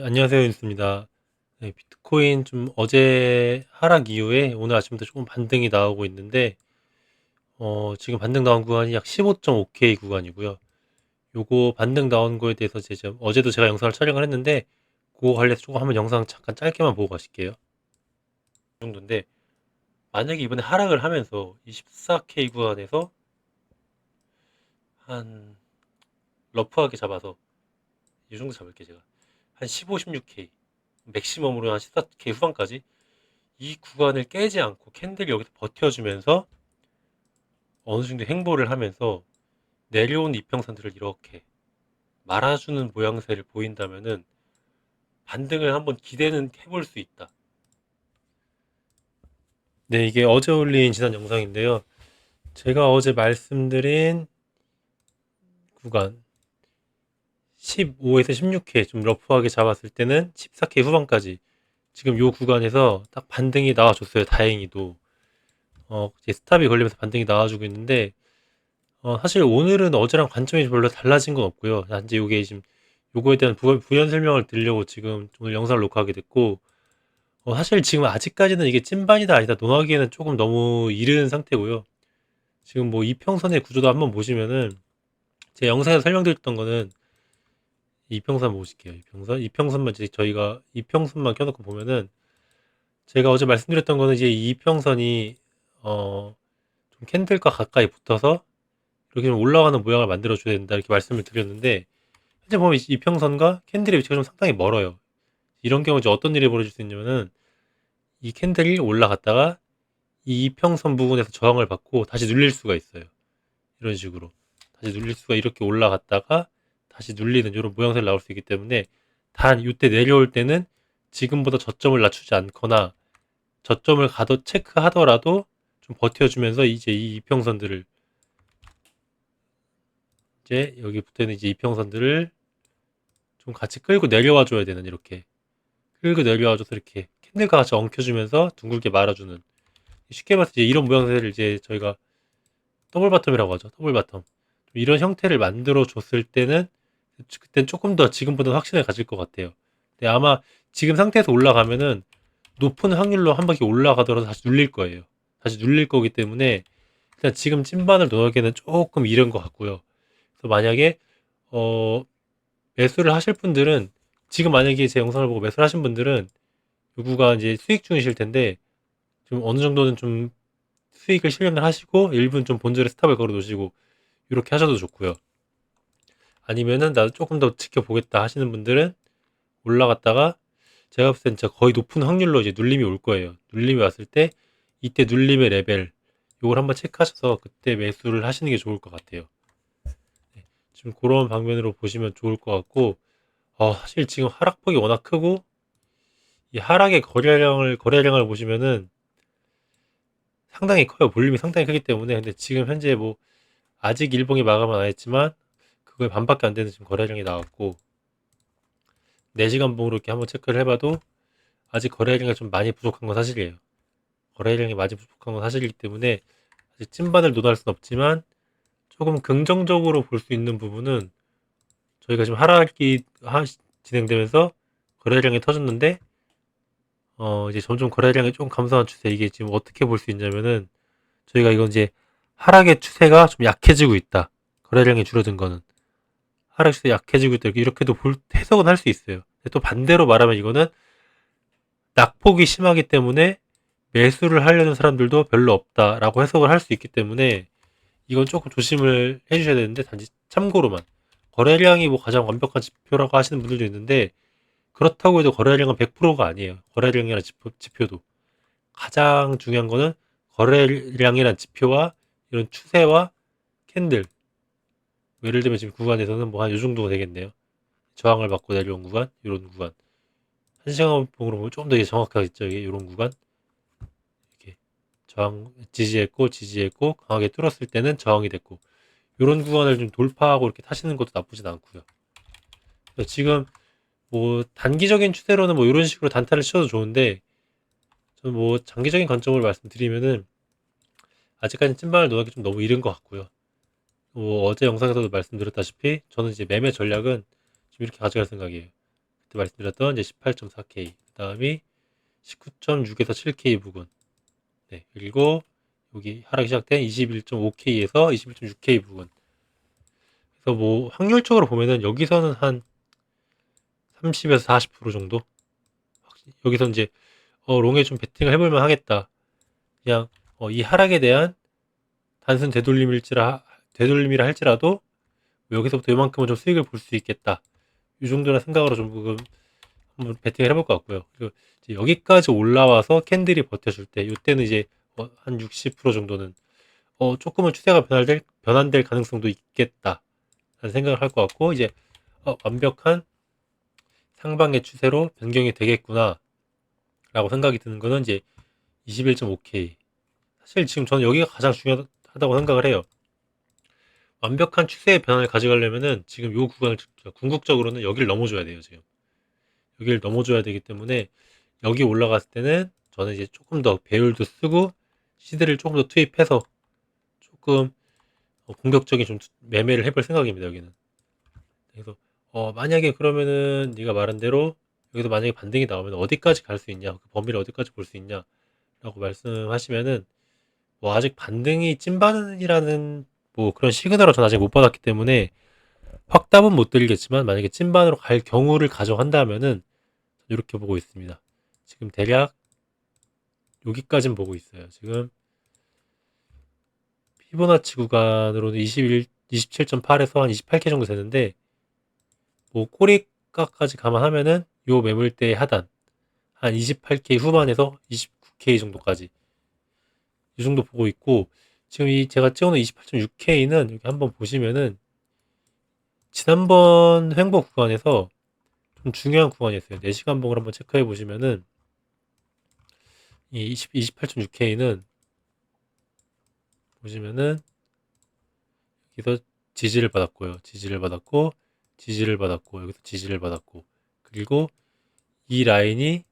네, 안녕하세요. 윤스입니다. 네, 비트코인 좀 어제 하락 이후에 오늘 아침부터 조금 반등이 나오고 있는데, 어, 지금 반등 나온 구간이 약 15.5K 구간이고요. 요거 반등 나온 거에 대해서 제가 어제도 제가 영상을 촬영을 했는데, 그거 관련해서 조금 한번 영상 잠깐 짧게만 보고 가실게요. 이 정도인데, 만약에 이번에 하락을 하면서 24K 구간에서 한 러프하게 잡아서 이 정도 잡을게 제가 한 15, 16K 맥시멈으로 한 14K 후반까지 이 구간을 깨지 않고 캔들이 여기서 버텨주면서 어느 정도 행보를 하면서 내려온 이평선들을 이렇게 말아주는 모양새를 보인다면은 반등을 한번 기대는 해볼 수 있다. 네, 이게 어제 올린 지난 영상인데요. 제가 어제 말씀드린 구간 15에서 16K 좀 러프하게 잡았을 때는 14K 후반까지 지금 요 구간에서 딱 반등이 나와줬어요. 다행히도. 어, 이제 스탑이 걸리면서 반등이 나와주고 있는데, 어, 사실 오늘은 어제랑 관점이 별로 달라진 건 없고요. 단지 요게 지금 요거에 대한 부, 부연 설명을 드리려고 지금 오늘 영상을 녹화하게 됐고, 어, 사실 지금 아직까지는 이게 찐반이다 아니다 논하기에는 조금 너무 이른 상태고요. 지금 뭐 이평선의 구조도 한번 보시면은 제 영상에서 설명드렸던 거는 이평선 보실게요. 이평선. 이평선만 이제 저희가 이평선만 켜놓고 보면은 제가 어제 말씀드렸던 거는 이제 이 이평선이 어 좀 캔들과 가까이 붙어서 이렇게 좀 올라가는 모양을 만들어 줘야 된다 이렇게 말씀을 드렸는데 현재 보면 이 이평선과 캔들의 위치가 좀 상당히 멀어요. 이런 경우 이제 어떤 일이 벌어질 수 있냐면은 이 캔들이 올라갔다가 이 이평선 부분에서 저항을 받고 다시 눌릴 수가 있어요. 이런 식으로 다시 눌릴 수가 이렇게 올라갔다가 다시 눌리는 이런 모양새를 나올 수 있기 때문에 단 이때 내려올 때는 지금보다 저점을 낮추지 않거나 저점을 가도 체크하더라도 좀 버텨주면서 이제 이 이평선들을 이제 여기 붙어있는 이제 이평선들을 좀 같이 끌고 내려와 줘야 되는 이렇게 끌고 내려와 줘서 이렇게 캔들과 같이 엉켜주면서 둥글게 말아주는 쉽게 말해서 이제 이런 모양새를 이제 저희가 더블 바텀이라고 하죠. 더블 바텀. 이런 형태를 만들어 줬을 때는 그땐 조금 더 지금보다 확신을 가질 것 같아요. 근데 아마 지금 상태에서 올라가면은 높은 확률로 한 바퀴 올라가더라도 다시 눌릴 거예요. 다시 눌릴 거기 때문에 일단 지금 찐반을 넣기에는 조금 이른 것 같고요. 그래서 만약에 어 매수를 하실 분들은 지금 만약에 제 영상을 보고 매수를 하신 분들은 요구가 이제 수익 중이실 텐데 좀 어느 정도는 좀 수익을 실현을 하시고 일부는 좀 본절에 스탑을 걸어 놓으시고 이렇게 하셔도 좋고요. 아니면은 나도 조금 더 지켜보겠다 하시는 분들은 올라갔다가 제가 봤을 땐 진짜 거의 높은 확률로 이제 눌림이 올 거예요. 눌림이 왔을 때 이때 눌림의 레벨 요걸 한번 체크하셔서 그때 매수를 하시는 게 좋을 것 같아요. 네, 지금 그런 방면으로 보시면 좋을 것 같고 어, 사실 지금 하락폭이 워낙 크고 이 하락의 거래량을 거래량을 보시면은 상당히 커요. 볼륨이 상당히 크기 때문에 근데 지금 현재 뭐 아직 일봉이 마감은 안 했지만 그거에 반밖에 안 되는 지금 거래량이 나왔고 4시간 봉으로 이렇게 한번 체크를 해봐도 아직 거래량이 좀 많이 부족한 건 사실이에요. 거래량이 많이 부족한 건 사실이기 때문에 아직 찐반을 논할 수는 없지만 조금 긍정적으로 볼 수 있는 부분은 저희가 지금 하락이 진행되면서 거래량이 터졌는데 어 이제 점점 거래량이 좀 감소한 추세 이게 지금 어떻게 볼 수 있냐면은 저희가 이건 이제 하락의 추세가 좀 약해지고 있다. 거래량이 줄어든 거는 하락시도 약해지고 있다. 이렇게도 볼, 해석은 할 수 있어요. 또 반대로 말하면 이거는 낙폭이 심하기 때문에 매수를 하려는 사람들도 별로 없다라고 해석을 할 수 있기 때문에 이건 조금 조심을 해주셔야 되는데 단지 참고로만 거래량이 뭐 가장 완벽한 지표라고 하시는 분들도 있는데 그렇다고 해도 거래량은 100%가 아니에요. 거래량이라는 지표, 지표도 가장 중요한 거는 거래량이라는 지표와 이런 추세와 캔들 예를 들면 지금 구간에서는 뭐 한 요 정도가 되겠네요. 저항을 받고 내려온 구간, 이런 구간. 한 시간 봉으로 보면 좀 더 정확하겠죠. 이게 이런 구간. 이렇게 저항 지지했고 지지했고 강하게 뚫었을 때는 저항이 됐고 이런 구간을 좀 돌파하고 이렇게 타시는 것도 나쁘진 않고요. 지금 뭐 단기적인 추세로는 뭐 이런 식으로 단타를 치셔도 좋은데 저는 뭐 장기적인 관점을 말씀드리면은 아직까지 찐반을 놓기 좀 너무 이른 것 같고요. 뭐 어제 영상에서도 말씀드렸다시피 저는 이제 매매 전략은 지금 이렇게 가져갈 생각이에요. 그때 말씀드렸던 이제 18.4K 그 다음이 19.6에서 7K 부근. 네 그리고 여기 하락이 시작된 21.5K에서 21.6K 부근. 그래서 뭐 확률적으로 보면은 여기서는 한 30에서 40% 정도? 여기서 이제 어, 롱에 좀 베팅을 해볼만 하겠다. 그냥 어, 이 하락에 대한 단순 되돌림일지라 되돌림이라 할지라도 여기서부터 이만큼은 좀 수익을 볼 수 있겠다 이 정도나 생각으로 좀 한번 베팅을 해볼 것 같고요. 그리고 여기까지 올라와서 캔들이 버텨줄 때, 이때는 이제 어, 한60% 정도는 어, 조금은 추세가 변화될, 변환될 가능성도 있겠다. 라는 생각을 할 것 같고, 이제 어, 완벽한 상방의 추세로 변경이 되겠구나. 라고 생각이 드는 거는 이제 21.5K. 사실 지금 저는 여기가 가장 중요하다고 생각을 해요. 완벽한 추세의 변화를 가져가려면은 지금 요 구간을 궁극적으로는 여기를 넘어줘야 돼요, 지금. 여기를 넘어줘야 되기 때문에 여기 올라갔을 때는 저는 이제 조금 더 배율도 쓰고 시드를 조금 더 투입해서 조금 어, 공격적인 좀 투- 매매를 해볼 생각입니다, 여기는. 그래서 어, 만약에 그러면은 네가 말한 대로 여기서 만약에 반등이 나오면 어디까지 갈 수 있냐, 그 범위를 어디까지 볼 수 있냐라고 말씀하시면은 뭐 아직 반등이 찐반이라는 뭐 그런 시그널을 전 아직 못 받았기 때문에 확답은 못 드리겠지만 만약에 찐반으로 갈 경우를 가정한다면은 이렇게 보고 있습니다. 지금 대략 여기까지는 보고 있어요. 지금 피보나치 구간으로는 21, 27.8에서 한 28K 정도 되는데 뭐 꼬리가까지 감안하면은 요 매물대의 하단 한 28K 후반에서 29K 정도까지 이 정도 보고 있고 지금 이 제가 찍어놓은 28.6K는 여기 한번 보시면은 지난번 횡보 구간에서 좀 중요한 구간이었어요. 4시간 봉을 한번 체크해 보시면은 이 20, 28.6K는 보시면은 여기서 지지를 받았고요. 지지를 받았고 지지를 받았고 여기서 지지를 받았고 그리고 이 라인이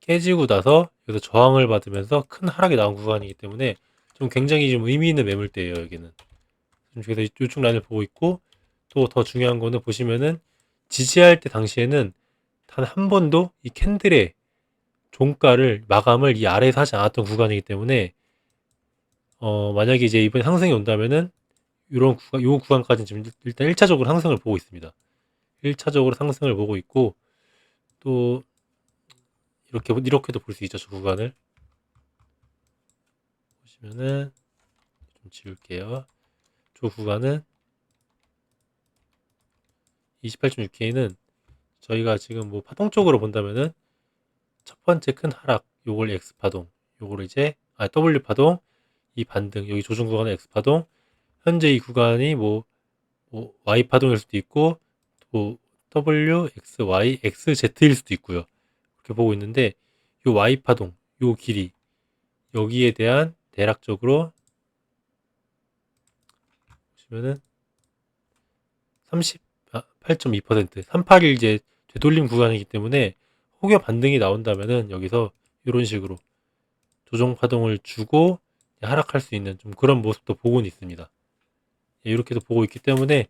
깨지고 나서 여기서 저항을 받으면서 큰 하락이 나온 구간이기 때문에 좀 굉장히 좀 의미 있는 매물대예요 여기는 그래서 이쪽 라인을 보고 있고 또 더 중요한 거는 보시면은 지지할 때 당시에는 단 한 번도 이 캔들의 종가를 마감을 이 아래에서 하지 않았던 구간이기 때문에 어 만약에 이제 이번에 상승이 온다면은 이런 구간 요 구간까지는 지금 일단 1차적으로 상승을 보고 있습니다. 1차적으로 상승을 보고 있고 또 이렇게 이렇게도 볼 수 있죠 저 구간을 보시면은 좀 지울게요. 저 구간은 28.6K는 저희가 지금 뭐 파동적으로 본다면은 첫 번째 큰 하락 요걸 X 파동 요걸 이제 아 W 파동 이 반등 여기 조정 구간은 X 파동 현재 이 구간이 뭐, 뭐 Y 파동일 수도 있고 또 W, X, Y, X, Z일 수도 있고요. 그렇게 보고 있는데 요 Y 파동 요 길이 여기에 대한 대략적으로 보시면은 38.2% 381 이제 되돌림 구간이기 때문에 혹여 반등이 나온다면은 여기서 이런 식으로 조정 파동을 주고 하락할 수 있는 좀 그런 모습도 보고는 있습니다. 예, 이렇게도 보고 있기 때문에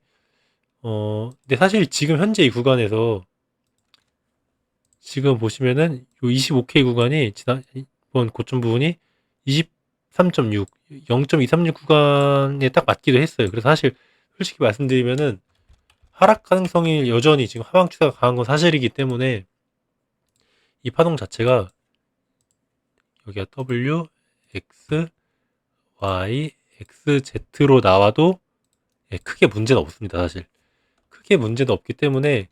어 근데 사실 지금 현재 이 구간에서 지금 보시면은 요 25K 구간이 지난번 고점 부분이 23.6, 0.236 구간에 딱 맞기도 했어요. 그래서 사실 솔직히 말씀드리면은 하락 가능성이 여전히 지금 하방 추세가 강한 건 사실이기 때문에 이 파동 자체가 여기가 W, X, Y, X, Z로 나와도 예, 크게 문제는 없습니다. 사실 크게 문제는 없기 때문에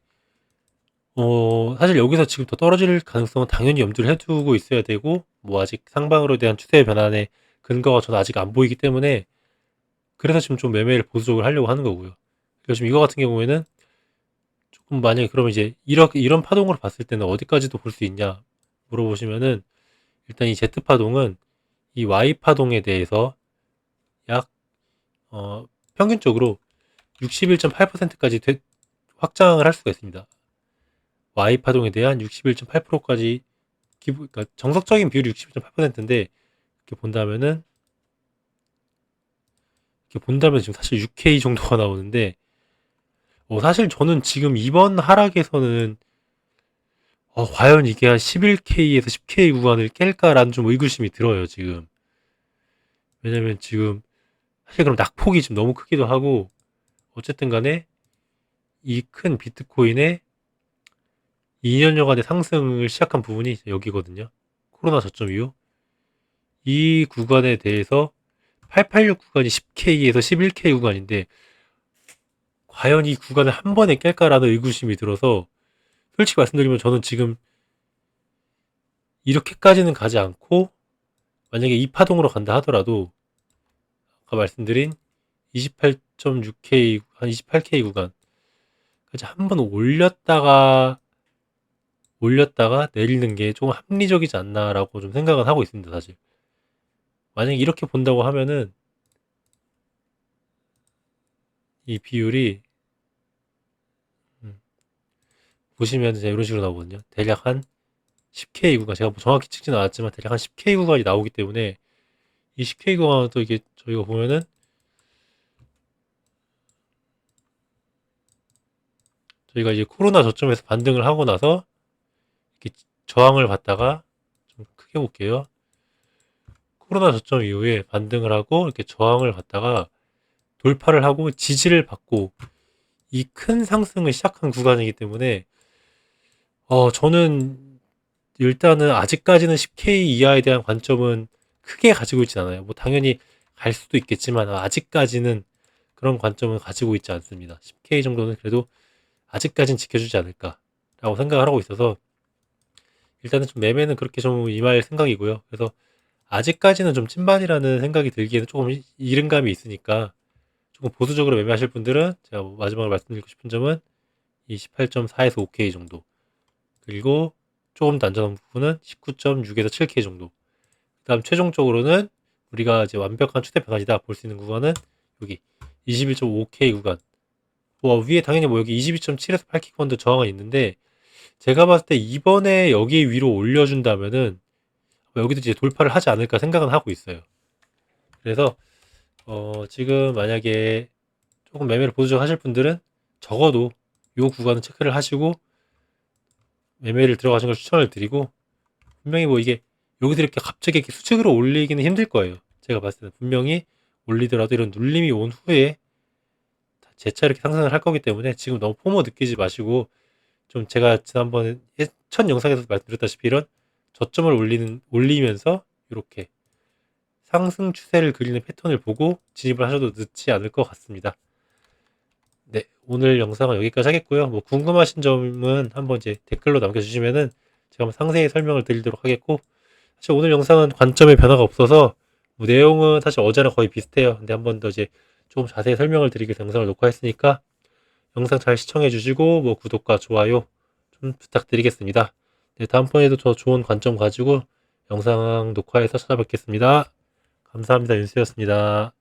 어 사실 여기서 지금 더 떨어질 가능성은 당연히 염두를 해두고 있어야 되고 뭐 아직 상방으로 대한 추세 변환의 근거가 저는 아직 안 보이기 때문에 그래서 지금 좀 매매를 보수적으로 하려고 하는 거고요. 그래서 지금 이거 같은 경우에는 조금 만약에 그러면 이제 이렇게 이런 파동으로 봤을 때는 어디까지도 볼 수 있냐 물어보시면은 일단 이 Z 파동은 이 Y 파동에 대해서 약 어, 평균적으로 61.8%까지 확장을 할 수가 있습니다. Y 파동에 대한 61.8%까지 기부, 그러니까 정석적인 비율이 61.8%인데 이렇게 본다면은 이렇게 본다면 지금 사실 6K 정도가 나오는데 어, 사실 저는 지금 이번 하락에서는 어, 과연 이게 한 11K에서 10K 구간을 깰까라는 좀 의구심이 들어요, 지금. 왜냐면 지금, 사실 그럼 낙폭이 좀 너무 크기도 하고, 어쨌든 간에, 이 큰 비트코인의 2년여간의 상승을 시작한 부분이 여기거든요. 코로나 저점 이후. 이 구간에 대해서 886 구간이 10K에서 11K 구간인데, 과연 이 구간을 한 번에 깰까라는 의구심이 들어서, 솔직히 말씀드리면 저는 지금 이렇게까지는 가지 않고 만약에 이 파동으로 간다 하더라도 아까 말씀드린 28.6K 한 28K 구간 그래서 한번 올렸다가 올렸다가 내리는 게 조금 합리적이지 않나라고 좀 생각은 하고 있습니다 사실 만약에 이렇게 본다고 하면은 이 비율이 음, 보시면 이제 이런 식으로 나오거든요 대략 한 10K 구간 제가 뭐 정확히 찍지는 않았지만 대략 한 10K 구간이 나오기 때문에 이 10K 구간도 이게 저희가 보면은 저희가 이제 코로나 저점에서 반등을 하고 나서 이렇게 저항을 받다가 좀 크게 볼게요. 코로나 저점 이후에 반등을 하고 이렇게 저항을 받다가 돌파를 하고 지지를 받고 이 큰 상승을 시작한 구간이기 때문에 어 저는 일단은 아직까지는 10K 이하에 대한 관점은 크게 가지고 있지 않아요. 뭐 당연히 갈 수도 있겠지만 아직까지는 그런 관점은 가지고 있지 않습니다. 10K 정도는 그래도 아직까진 지켜주지 않을까라고 생각을 하고 있어서 일단은 좀 매매는 그렇게 좀 임할 생각이고요. 그래서 아직까지는 좀 찐반이라는 생각이 들기에는 조금 이- 이른 감이 있으니까 조금 보수적으로 매매하실 분들은 제가 뭐 마지막으로 말씀드리고 싶은 점은 이 18.4에서 5K 정도 그리고 조금 더 안전한 부분은 19.6에서 7K 정도. 그 다음 최종적으로는 우리가 이제 완벽한 추세 변화이다 볼 수 있는 구간은 여기 21.5K 구간. 뭐 위에 당연히 뭐 여기 22.7에서 8K 구간도 저항은 있는데 제가 봤을 때 이번에 여기 위로 올려준다면은 여기도 이제 돌파를 하지 않을까 생각은 하고 있어요. 그래서 어 지금 만약에 조금 매매를 보수적 하실 분들은 적어도 요 구간은 체크를 하시고 매매를 들어가시는 걸 추천을 드리고 분명히 뭐 이게 여기서 이렇게 갑자기 이렇게 수직으로 올리기는 힘들 거예요. 제가 봤을 때는 분명히 올리더라도 이런 눌림이 온 후에 재차 이렇게 상승을 할 거기 때문에 지금 너무 포모 느끼지 마시고 좀 제가 지난번에 예- 첫 영상에서 말씀드렸다시피 이런 저점을 올리는 올리면서 이렇게 상승 추세를 그리는 패턴을 보고 진입을 하셔도 늦지 않을 것 같습니다. 네, 오늘 영상은 여기까지 하겠고요. 뭐 궁금하신 점은 한번 이제 댓글로 남겨주시면은 제가 상세히 설명을 드리도록 하겠고 사실 오늘 영상은 관점의 변화가 없어서 뭐 내용은 사실 어제랑 거의 비슷해요. 근데 한 번 더 이제 조금 자세히 설명을 드리기 위해서 영상을 녹화했으니까 영상 잘 시청해 주시고 뭐 구독과 좋아요 좀 부탁드리겠습니다. 네, 다음번에도 더 좋은 관점 가지고 영상 녹화해서 찾아뵙겠습니다. 감사합니다. 윤수였습니다.